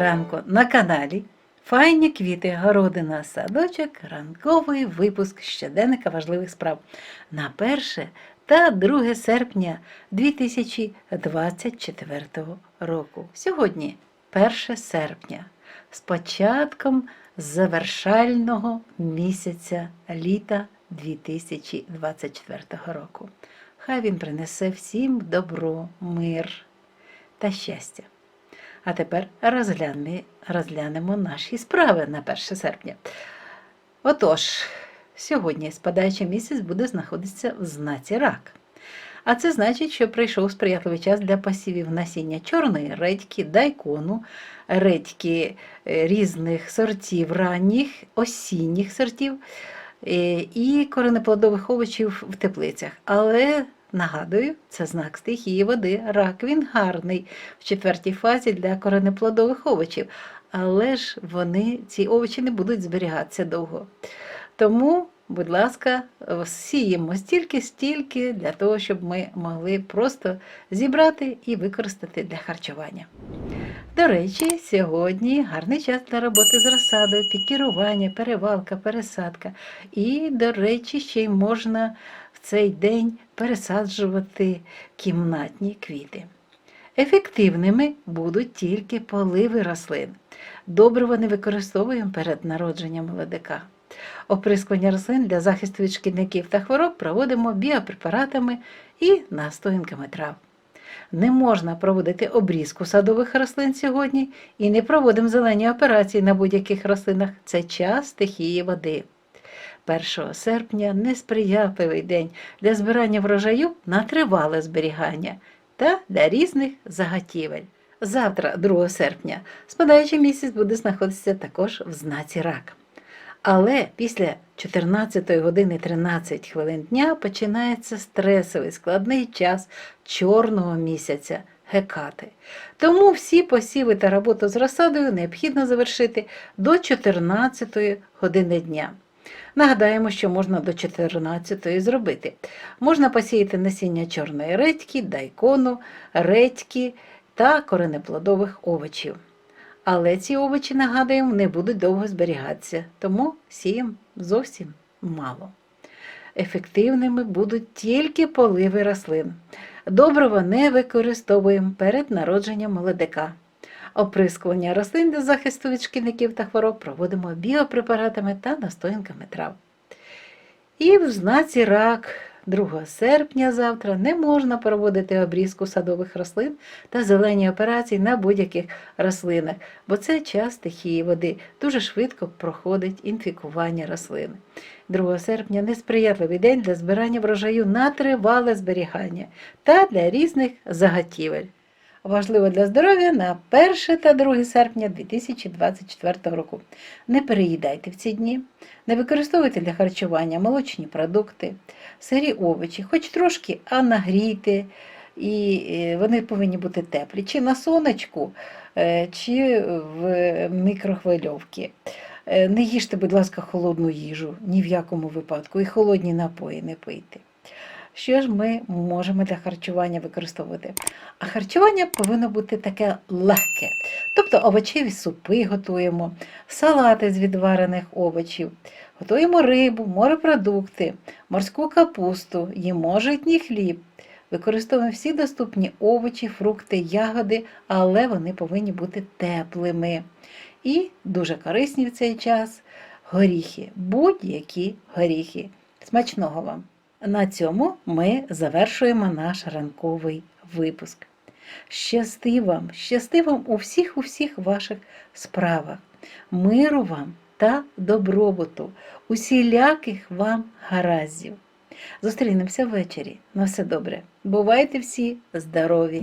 ранку на каналі. Файні квіти, городина, садочок, ранковий випуск щоденника важливих справ на 1 та 2 серпня 2024 року. Сьогодні 1 серпня, з початком завершального місяця літа 2024 року. Хай він принесе всім добро, мир та щастя. А тепер розгляне, розглянемо наші справи на 1 серпня. Отож, сьогодні спадаючий місяць буде знаходитися в знаці рак. А це значить, що прийшов сприятливий час для посівів насіння чорної редьки, дайкону, редьки е, різних сортів, ранніх, осінніх сортів е, і коренеплодових овочів в теплицях. Але нагадую, це знак стихії води. Рак він гарний в четвертій фазі для коренеплодових овочів. Але ж вони, ці овочі не будуть зберігатися довго. Тому, будь ласка, сіємо стільки-стільки для того, щоб ми могли просто зібрати і використати для харчування. До речі, сьогодні гарний час для роботи з розсадою, пікірування, перевалка, пересадка. І, до речі, ще й можна цей день пересаджувати кімнатні квіти. Ефективними будуть тільки поливи рослин. Добриво не використовуємо перед народженням молодика. Оприскування рослин для захисту від шкідників та хвороб проводимо біопрепаратами і настоянками трав. Не можна проводити обрізку садових рослин сьогодні і не проводимо зелені операції на будь-яких рослинах. Це час стихії води. 1 серпня несприятливий день для збирання врожаю на тривале зберігання та для різних заготівель. Завтра, 2 серпня, спадаючий місяць буде знаходитися також в знаці рак. Але після 14 години 13 хвилин дня починається стресовий складний час чорного місяця гекати. Тому всі посіви та роботу з розсадою необхідно завершити до 14 години дня. Нагадаємо, що можна до 14-ї зробити. Можна посіяти насіння чорної редьки, дайкону, редьки та коренеплодових овочів. Але ці овочі, нагадуємо, не будуть довго зберігатися, тому сіємо зовсім мало. Ефективними будуть тільки поливи рослин. Добрива не використовуємо перед народженням молодика. Оприскування рослин для захисту від шкідників та хвороб проводимо біопрепаратами та настоянками трав. І в знаці рак 2 серпня завтра не можна проводити обрізку садових рослин та зелені операції на будь-яких рослинах, бо це час стихії води. Дуже швидко проходить інфікування рослини. 2 серпня несприятливий день для збирання врожаю на тривале зберігання та для різних заготівель. Важливо для здоров'я на 1 та 2 серпня 2024 року. Не переїдайте в ці дні, не використовуйте для харчування молочні продукти, сирі овочі, хоч трошки, а нагрійте, і е, вони повинні бути теплі, чи на сонечку, е, чи в мікрохвильовці. Е, Не їжте, будь ласка, холодну їжу ні в якому випадку, і холодні напої не пийте. Що ж ми можемо для харчування використовувати? А харчування повинно бути таке легке. Тобто овочеві супи готуємо, салати з відварених овочів, готуємо рибу, морепродукти, морську капусту, їмо житній хліб. Використовуємо всі доступні овочі, фрукти, ягоди, але вони повинні бути теплими. І дуже корисні в цей час горіхи, будь-які горіхи. Смачного вам! На цьому ми завершуємо наш ранковий випуск. Щасти вам, щасти вам у всіх у всіх ваших справах, миру вам та добробуту, усіляких вам гараздів. Зустрінемося ввечері. На все добре. Бувайте всі здорові!